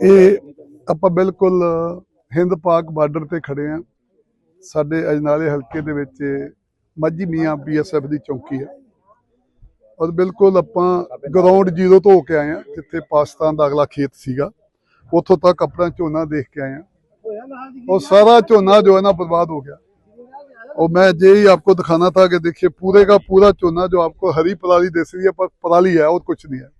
ਇਹ ਆਪਾਂ ਬਿਲਕੁਲ ਹਿੰਦ ਪਾਕ ਬਾਰਡਰ ਤੇ ਖੜੇ ਆ ਸਾਡੇ ਅਜਨਾਲੇ ਹਲਕੇ ਦੇ ਵਿੱਚ ਮਾਝੀ ਮੀਆਂ ਬੀਐਸਐਫ ਦੀ ਚੌਕੀ ਆ ਔਰ ਬਿਲਕੁਲ ਆਪਾਂ ਗਰਾਊਂਡ ਜ਼ੀਰੋ ਤੋਂ ਹੋ ਕੇ ਆਏ ਆ ਜਿੱਥੇ ਪਾਕਿਸਤਾਨ ਦਾ ਅਗਲਾ ਖੇਤ ਸੀਗਾ ਉੱਥੋਂ ਤੱਕ ਆਪਣਾ ਝੋਨਾ ਦੇਖ ਕੇ ਆਏ ਆ और सारा चोना जो है ना बर्बाद हो गया और मैं यही आपको दिखाना था कि देखिए पूरे का पूरा चोना जो आपको हरी पराली दे रही है पर पराली है और कुछ नहीं है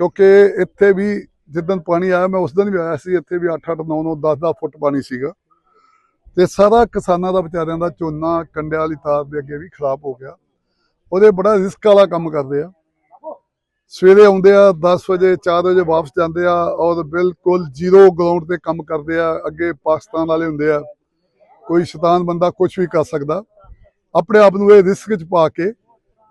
ਕਿਉਂਕਿ ਇੱਥੇ ਵੀ ਜਿੱਦਣ ਪਾਣੀ ਆਇਆ, ਮੈਂ ਉਸ ਦਿਨ ਵੀ ਆਇਆ ਸੀ ਇੱਥੇ ਵੀ 8 8 9 9 10 10 ਫੁੱਟ ਪਾਣੀ ਸੀਗਾ। ਤੇ ਸਾਰਾ ਕਿਸਾਨਾਂ ਦਾ, ਵਿਚਾਰਿਆਂ ਦਾ ਝੋਨਾ, ਕੰਡਿਆਂ ਵਾਲੀ ਤਾਰ ਦੇ ਅੱਗੇ ਵੀ ਖਰਾਬ ਹੋ ਗਿਆ। ਉਹਦੇ ਬੜਾ ਰਿਸਕ ਵਾਲਾ ਕੰਮ ਕਰਦੇ ਆ। ਸਵੇਰੇ ਆਉਂਦੇ ਆ 10 ਵਜੇ 4 ਵਜੇ ਵਾਪਸ ਜਾਂਦੇ ਆ ਔਰ ਬਿਲਕੁਲ ਜ਼ੀਰੋ ਗਰਾਊਂਡ ਤੇ ਕੰਮ ਕਰਦੇ ਆ। ਅੱਗੇ ਪਾਕਿਸਤਾਨ ਵਾਲੇ ਹੁੰਦੇ ਆ। ਕੋਈ ਸ਼ੈਤਾਨ ਬੰਦਾ ਕੁਝ ਵੀ ਕਰ ਸਕਦਾ। ਆਪਣੇ ਆਪ ਨੂੰ ਇਹ ਰਿਸਕ 'ਚ ਪਾ ਕੇ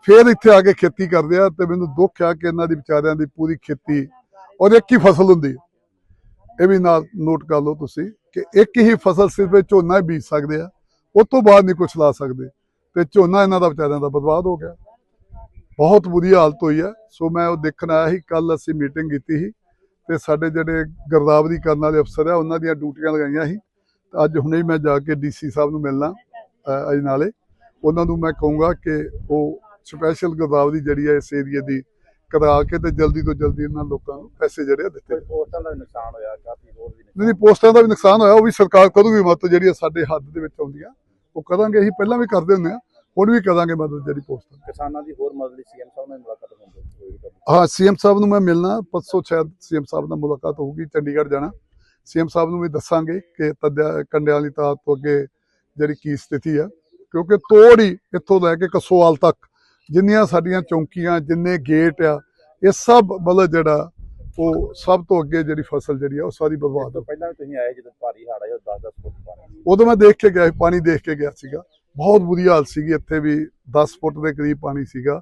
ਫਿਰ ਇੱਥੇ ਆ ਕੇ ਖੇਤੀ ਕਰਦੇ ਆ ਤੇ ਮੈਨੂੰ ਦੁੱਖ ਆ ਕਿ ਇਹਨਾਂ ਦੀ ਵਿਚਾਰਿਆਂ ਦੀ ਪੂਰੀ ਖੇਤੀ ਔਰ ਇੱਕ ਹੀ ਫਸਲ ਹੁੰਦੀ। ਹੈ ਇਹ ਵੀ ਨਾਲ ਨੋਟ ਕਰ ਲਓ ਤੁਸੀਂ ਕਿ ਇੱਕ ਹੀ ਫਸਲ ਸਿਰਫ ਇਹ ਝੋਨਾ ਹੀ ਬੀਜ ਸਕਦੇ ਆ। ਉਸ ਤੋਂ ਬਾਅਦ ਨਹੀਂ ਕੁਝ ਲਾ ਸਕਦੇ। ਤੇ ਝੋਨਾ ਇਹਨਾਂ ਦਾ ਵਿਚਾਰਿਆਂ ਦਾ ਬਰਬਾਦ ਹੋ ਗਿਆ। ਬਹੁਤ ਬੁਰੀ ਹਾਲਤ ਹੋਈ ਹੈ ਸੋ ਮੈਂ ਉਹ ਦੇਖਣ ਆਇਆ ਸੀ ਕੱਲ ਅਸੀਂ ਮੀਟਿੰਗ ਕੀਤੀ ਸੀ ਤੇ ਸਾਡੇ ਜਿਹੜੇ ਗਰਦਾਵਰੀ ਕਰਨ ਵਾਲੇ ਅਫਸਰ ਆ ਉਹਨਾਂ ਦੀਆਂ ਡਿਊਟੀਆਂ ਲਗਾਈਆਂ ਸੀ। ਤੇ ਅੱਜ ਹੁਣੇ ਮੈਂ ਜਾ ਕੇ ਡੀਸੀ ਸਾਹਿਬ ਨੂੰ ਮਿਲਣਾ ਅ, ਨਾਲੇ ਉਹਨਾਂ ਨੂੰ ਮੈਂ ਕਹੂੰਗਾ ਕਿ ਉਹ ਸਪੈਸ਼ਲ ਗਰਦਾਵਰੀ ਜਿਹੜੀ ਹੈ ਇਸ ਏਰੀਏ ਦੀ ਕਰਾ ਕੇ ਤੇ ਜਲਦੀ ਤੋਂ ਜਲਦੀ ਇਹਨਾਂ ਲੋਕਾਂ ਨੂੰ ਪੈਸੇ ਜਿਹੜੇ ਦਿੱਤੇ। ਪੋਸਟਾਂ ਦਾ ਵੀ ਨੁਕਸਾਨ ਹੋਇਆ ਕਾਫੀ ਹੋਰ ਵੀ ਨਹੀਂ ਨਹੀਂ, ਪੋਸਟਾਂ ਦਾ ਵੀ ਨੁਕਸਾਨ ਹੋਇਆ ਉਹ ਵੀ ਸਰਕਾਰ ਕਰੂਗੀ ਮਦਦ ਜਿਹੜੀ ਸਾਡੇ ਹੱਥ ਦੇ ਵਿੱਚ ਆਉਂਦੀਆਂ ਉਹ ਕਰਾਂਗੇ ਅਸੀਂ ਪਹਿਲਾਂ ਵੀ ਕਰਦੇ ਹੁੰਦੇ ਆ ਹੁਣ ਵੀ ਕਰਾਂਗੇ ਮਦਦ ਜਿਹੜੀ ਪੋਸਟ ਕਿਸਾਨਾਂ ਦੀ ਹੋਰ ਮਦਦ ਲਈ ਸੀਐਮ ਸਾਹਿਬ ਨਾਲ ਮੁਲਾਕਾਤ ਹੁੰਦੀ ਹੋਈ ਹਾਂ ਸੀਐਮ ਸਾਹਿਬ ਨੂੰ ਮੈਂ ਮਿਲਣਾ ਪਰਸੋਂ ਸ਼ਾਇਦ ਸੀਐਮ ਸਾਹਿਬ ਨਾਲ ਮੁਲਾਕਾਤ ਹੋਊਗੀ ਚੰਡੀਗੜ੍ਹ ਜਾਣਾ। ਸੀਐਮ ਸਾਹਿਬ ਨੂੰ ਵੀ ਦੱਸਾਂਗੇ ਕਿ ਤੱਦਿਆ ਕੰਡਿਆਂ ਵਾਲੀ ਤਾਰ ਤੋਂ ਅੱਗੇ ਜਿਹੜੀ ਕੀ ਸਥਿਤੀ ਆ ਕਿਉਂਕਿ ਤੋੜ ਹੀ ਇੱਥੋਂ ਲੈ ਕੇ ਕਸੋਵਾਲ ਤੱਕ ਜਿੰਨੀਆਂ ਸਾਡੀਆਂ ਚੌਂਕੀਆਂ ਜਿੰਨੇ ਗੇਟ ਆ ਇਹ ਸਭ ਮਤਲਬ ਜਿਹੜਾ ਉਹ ਸਭ ਤੋਂ ਅੱਗੇ ਜਿਹੜੀ ਫਸਲ ਜਿਹੜੀ ਆ ਉਹ ਸਾਰੀ ਬਰਬਾਦ ਹੋ ਪਹਿਲਾਂ ਤੁਸੀਂ ਆਏ ਜਦੋਂ ਭਾਰੀ ਹੜ੍ਹ ਆਇਆ 10 10 ਫੁੱਟ ਪਾਣੀ ਉਦੋਂ ਮੈਂ ਦੇਖ ਕੇ ਗਿਆ ਪਾਣੀ ਦੇਖ ਕੇ ਗਿਆ ਸੀਗਾ। ਬਹੁਤ ਬੁਰੀ ਹਾਲਤ ਸੀਗੀ ਇੱਥੇ ਵੀ 10 ਫੁੱਟ ਦੇ ਕਰੀਬ ਪਾਣੀ ਸੀਗਾ।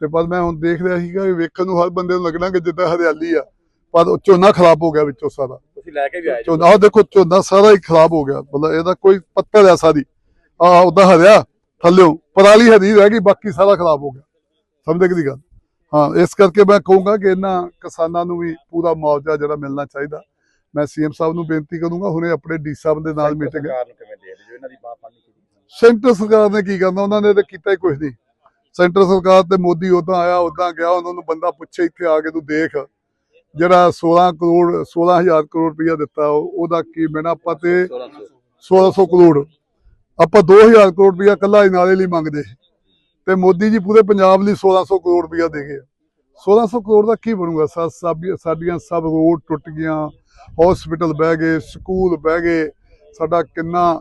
ਤੇ ਪਰ ਮੈਂ ਹੁਣ ਦੇਖ ਰਿਹਾ ਸੀਗਾ ਵੀ ਵੇਖਣ ਨੂੰ ਹਰ ਬੰਦੇ ਨੂੰ ਲੱਗਣਾ ਕਿ ਜਿੱਦਾਂ ਹਰਿਆਲੀ ਆ ਪਰ ਉਹ ਝੋਨਾ ਖਰਾਬ ਹੋ ਗਿਆ ਵਿੱਚੋਂ ਸਾਰਾ। ਤੁਸੀਂ ਲੈ ਕੇ ਵੀ ਆਏ ਝੋਨਾ ਦੇਖੋ ਝੋਨਾ ਸਾਰਾ ਹੀ ਖਰਾਬ ਹੋ ਗਿਆ। ਮਤਲਬ ਇਹਦਾ ਕੋਈ ਪੱਤਰ ਆ ਸਾਰੀ। ਆ ਉਹਦਾ ਹਰਿਆ। ਥੱਲਿਓਂ ਪਰਾਲੀ ਹਰੀ ਰਹਿ ਗਈ ਬਾਕੀ ਸਾਰਾ ਖਰਾਬ ਹੋ ਗਿਆ। ਸਮਝਦੇ ਦੀ ਗੱਲ? ਹਾਂ ਇਸ ਕਰਕੇ ਮੈਂ ਕਹੂੰਗਾ ਕਿ ਇਹਨਾਂ ਕਿਸਾਨਾਂ ਨੂੰ ਵੀ ਪੂਰਾ ਮੁਆਵਜ਼ਾ ਜਿਹੜਾ ਮਿਲਣਾ ਚਾਹੀਦਾ। ਮੈਂ ਸੀਐਮ ਸਾਹਿਬ ਨੂੰ ਬੇਨਤੀ ਕਰੂੰਗਾ ਹੁਣੇ ਆਪਣੇ ਡੀ ਸਾਹਿਬ ਦੇ ਨਾਲ ਮੀਟਿੰਗ ਸੈਂਟਰ ਸਰਕਾਰ ਨੇ ਕੀ ਕਰਨਾ ਉਹਨਾਂ ਨੇ ਤਾਂ ਕੀਤਾ ਹੀ ਕੁਝ ਨਹੀਂ। ਸੈਂਟਰ ਸਰਕਾਰ ਤੇ ਮੋਦੀ ਉਦਾਂ ਆਇਆ ਉਦਾਂ ਗਿਆ ਉਹਨਾਂ ਨੂੰ ਬੰਦਾ ਪੁੱਛੇ ਇੱਥੇ ਆ ਕੇ ਤੂੰ ਦੇਖ। ਜਿਹੜਾ 16 ਕਰੋੜ 16000 ਕਰੋੜ ਰੁਪਇਆ ਦਿੱਤਾ ਉਹ- ਉਹਦਾ ਕੀ ਮੈਨਾਂ? ਆਪਾਂ ਤੇ 1600 ਕਰੋੜ। ਆਪਾਂ 2000 ਕਰੋੜ ਰੁਪਇਆ ਕੱਲਾ ਨਾਲੇ ਲਈ ਮੰਗਦੇ ਤੇ ਮੋਦੀ ਜੀ ਪੂਰੇ ਪੰਜਾਬ ਲਈ 1600 ਕਰੋੜ ਰੁਪਇਆ ਦੇ ਗਏ। 1600 ਕਰੋੜ ਦਾ ਕੀ ਬਣੂਗਾ? ਸਾ- ਸਾਡੀਆਂ ਸਭ ਰੋਡ ਟੁੱਟ ਗਈਆਂ ਹਸਪੀਟਲ ਬਹਿ ਗਏ ਸਕੂਲ ਬਹਿ ਗਏ। ਸਾਡਾ ਕਿੰਨਾ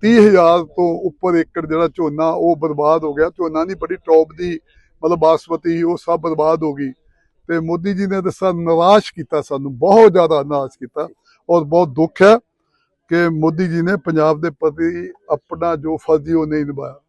30000 ਤੋਂ ਉੱਪਰ ਏਕੜ ਜਿਹੜਾ ਝੋਨਾ ਉਹ ਬਰਬਾਦ ਹੋ ਗਿਆ। ਝੋਨਾ ਨਹੀਂ ਬੜੀ ਟੌਪ ਦੀ ਮਤਲਬ ਬਾਸਮਤੀ ਸੀ, ਉਹ ਸਭ ਬਰਬਾਦ ਹੋ ਗਈ। ਤੇ ਮੋਦੀ ਜੀ ਨੇ ਤਾਂ ਸਾਨੂੰ ਨਿਰਾਸ਼ ਕੀਤਾ ਸਾਨੂੰ ਬਹੁਤ ਜ਼ਿਆਦਾ ਨਿਰਾਸ਼ ਕੀਤਾ ਔਰ ਬਹੁਤ ਦੁੱਖ ਹੈ। ਕਿ ਮੋਦੀ ਜੀ ਨੇ ਪੰਜਾਬ ਦੇ ਪ੍ਰਤੀ ਆਪਣਾ ਜੋ ਫਰਜ਼ ਉਹ ਨਹੀਂ ਨਿਭਾਇਆ।